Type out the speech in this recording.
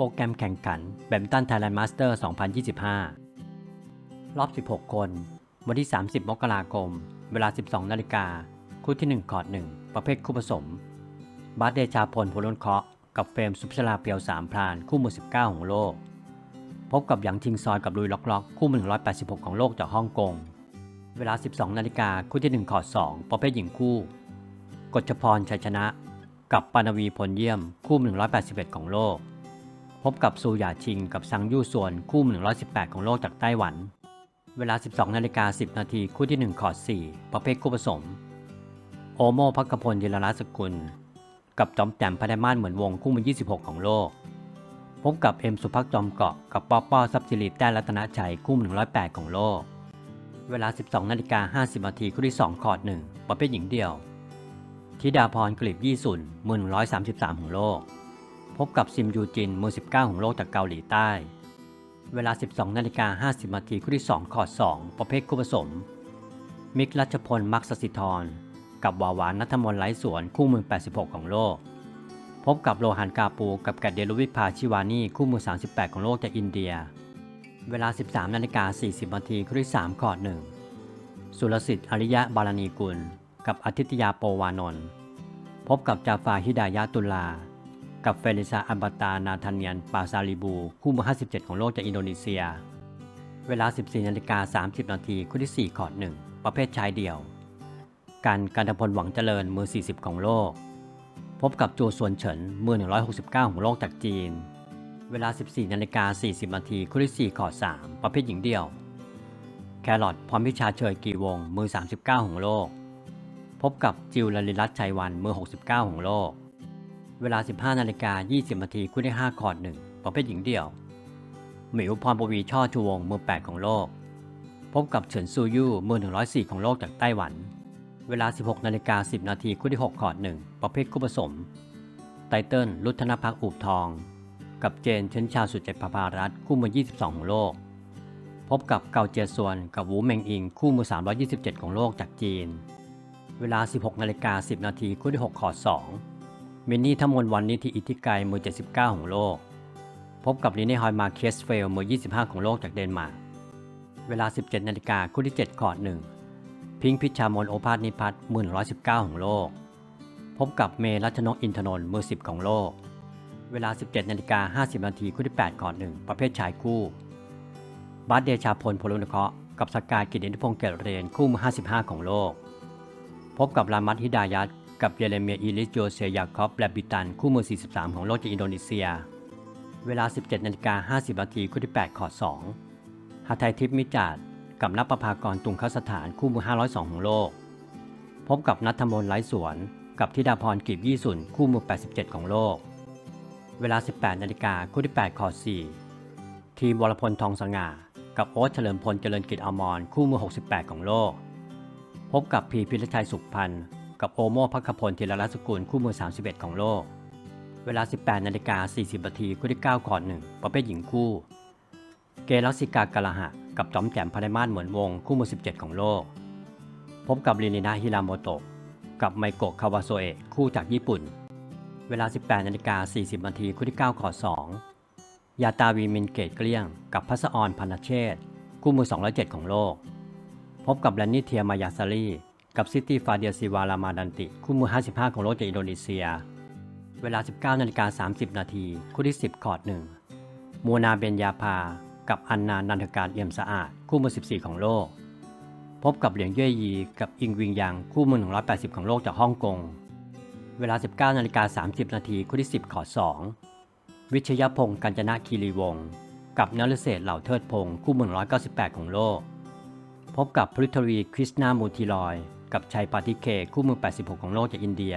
โปรแกรมแข่งขันแบดมินตันไทยแลนด์มาสเตอร์ 2025 รอบ 16 คน วันที่ 30 มกราคม เวลา 12 นาฬิกา คู่ที่ 1 คอร์ด 1 ประเภทคู่ผสม บาสเดชาพลพลนเคาะ กับเฟรมสุภชลาเปียวสามพราน คู่มือ 19 ของโลก พบกับหยางทิงซอยกับลุยล็อกล็อก คู่มือ 186 ของโลกจากฮ่องกง เวลา 12 นาฬิกา คู่ที่ 1 คอร์ด 2 ประเภทหญิงคู่ กฎชพรชัยชนะ กับปานวีพลเยี่ยม คู่มือ 181 ของโลก พบกับซูหยาชิงกับซังยู่ส่วนคู่มือ118 ของโลกจากไต้หวัน เวลา 12นาฬิกา10 นาทีคู่ที่ 1 คอร์ด 4 ประเภทคู่ผสม โอโมพักพลยิรรัสกุล กับจอมแจ่มพันธมาศเหมือนวงคู่มือ 26 ของโลก พบกับเอ็มสุภักจอมเกาะกับป๊อปป้อซับซิลิแต้รัตนชัยคู่มือ108 ของโลก เวลา 12นาฬิกา50 นาทีคู่ที่ 2 คอร์ด 1 ประเภทหญิงเดี่ยวธิดาพรกลีบยี่สุนมือ133 ของโลก พบกับซิมยูจินมือ 19 ของโลกจากเกาหลีใต้ เวลา 12 นาฬิกา 50 นาทีคู่ที่ 2 คอร์ด 2 ประเภทคู่ผสม มิกรัชพล มักสสิธร กับวาวานนัทมนไร้สวนคู่มือ 86 ของโลก พบกับโลหันกาปู กับแกดเดลวิภาชิวานีคู่มือ 38 ของโลกจากอินเดีย เวลา 13 นาฬิกา 40 นาทีคู่ที่ 3 คอร์ด 1 สุรสิทธิ์อริยะบาลานีกุล กับอาทิตยาโปวานนท์พบกับจาฟาฮิดายะตุลา กับเฟลิซาอัมบตานาธานียนปาซาลิบู คู่มือ 57 ของโลกจากอินโดนีเซีย เวลา 14นาฬิกา30 นาทีคู่ที่ 4 คอร์ด1 ประเภทชายเดี่ยวกันกันตพลหวังเจริญมือ 40 ของโลก พบกับจูส่วนเฉินมือ 169 ของโลกจากจีน เวลา 14นาฬิกา40 นาทีคู่ที่ 4 คอร์ด3 ประเภทหญิงเดี่ยว แครอทพรพิชาเชยกีวงมือ 39 ของโลก พบกับจิวลลิรัตชัยวันมือ 69 ของโลก เวลา 15นาฬิกา20นาทีคู่ที่5คอร์ด1ประเภทหญิงเดี่ยว หมิวพรปวีช่อชูวงมือ 8 ของโลก พบกับเฉินซูยู่มือ 104 ของโลกจากไต้หวัน เวลา 16นาฬิกา10นาทีคู่ที่ 6 คอร์ด1ประเภทคู่ผสม ไตเติ้ลรุทธนพักอูบทอง กับเจนเชนชาสุดเจ็ดพาภารัตคู่มือ 22 ของโลก พบกับเกาเจียซวนกับวูเมงอิงคู่มือ 327 ของโลกจากจีน เวลา 16นาฬิกา10นาทีคู่ที่ 6 คอร์ด2 มินนี่ทมนวันนิธิอิทธิไกรมือ 79 ของโลก พบกับลิเน่ฮอยมาเคสเฟลมือ 25 ของโลกจากเดนมาร์กเวลา 17 นาฬิกาคู่ที่ 7 คอร์ด1พิงค์พิชามนโอภาสนิพัฒน์มือ119 ของโลก พบกับเมรัชนกอินทนนท์มือ 10 ของโลก เวลา 17 นาฬิกา 50 นาทีคู่ที่ 8 คอร์ด1ประเภทชายคู่บาสเดชาพลพลนเคราะห์กับสกายกิตตินิพงศ์เกตเรนคู่มือ 55 ของโลก พบกับรามัตฮิดายัต กับเยเรเมียอีลิสโจเซียยาคอฟแลบบิตัน คู่มือ 43 ของโลกจากอินโดนีเซีย เวลา 17นาฬิกา50นาทีคู่ที่8คอด2ฮาไทยทิพย์มิจาดกับนักประภากรตุงคสถานคู่มือ 502 ของโลก พบกับนัทมนไร้สวน กับธิดาพรกีบยี่สุนคู่มือ 87 ของโลก เวลา 18นาฬิกาคู่ที่8คอด4ทีมวรพลทองสง่า กับโอ๊ตเฉลิมพลเจริญกิจอมรคู่มือ 68 ของโลก พบกับพีพิรชัยสุขพันธ์ กับโอโมพักขพลธีรรัตน์สกุลคู่มือ 31 ของโลก เวลา 18นาฬิกา40นาทีคู่ที่9คอร์ด1ประเภทหญิงคู่ เกลักซิกากาลาหะ กับจอมแจ่มพันธมาศเหมือนวงคู่มือ 17 ของโลก พบกับลินินาฮิราโมโตะกับไมโกะคาวาโซเอะคู่จากญี่ปุ่น เวลา 18นาฬิกา40นาทีคู่ที่9คอร์ด2ยาตาวีมินเกตเกลี้ยง กับพัสออนพันธเชษฐ์คู่มือ 207 ของโลก พบกับแลนนี่เทียมายาซารี กับซิตี้ฟาเดียซิวารามาดันติ คู่มือ 55 ของโลกจากอินโดนีเซีย เวลา 19นาฬิกา30 นาที คู่ที่ 10 คอร์ด1มูนาเบนยาพา กับอันนานันทการเอี่ยมสะอาด คู่มือ 14 ของโลก พบกับเหลียงเย่ยี กับอิงวิงยัง คู่มือ 180 ของโลกจากฮ่องกง เวลา 19นาฬิกา30 นาที คู่ที่ 10 คอร์ด2วิชยพงศ์กัญจนะคีรีวงศ์กับนฤเศษฐ์เหล่าเทิดพงศ์คู่มือ198 ของโลก พบกับพฤทวีคริสนามูทีลอย กับชัยปาติเคคู่มือ 86 ของโลกจากอินเดีย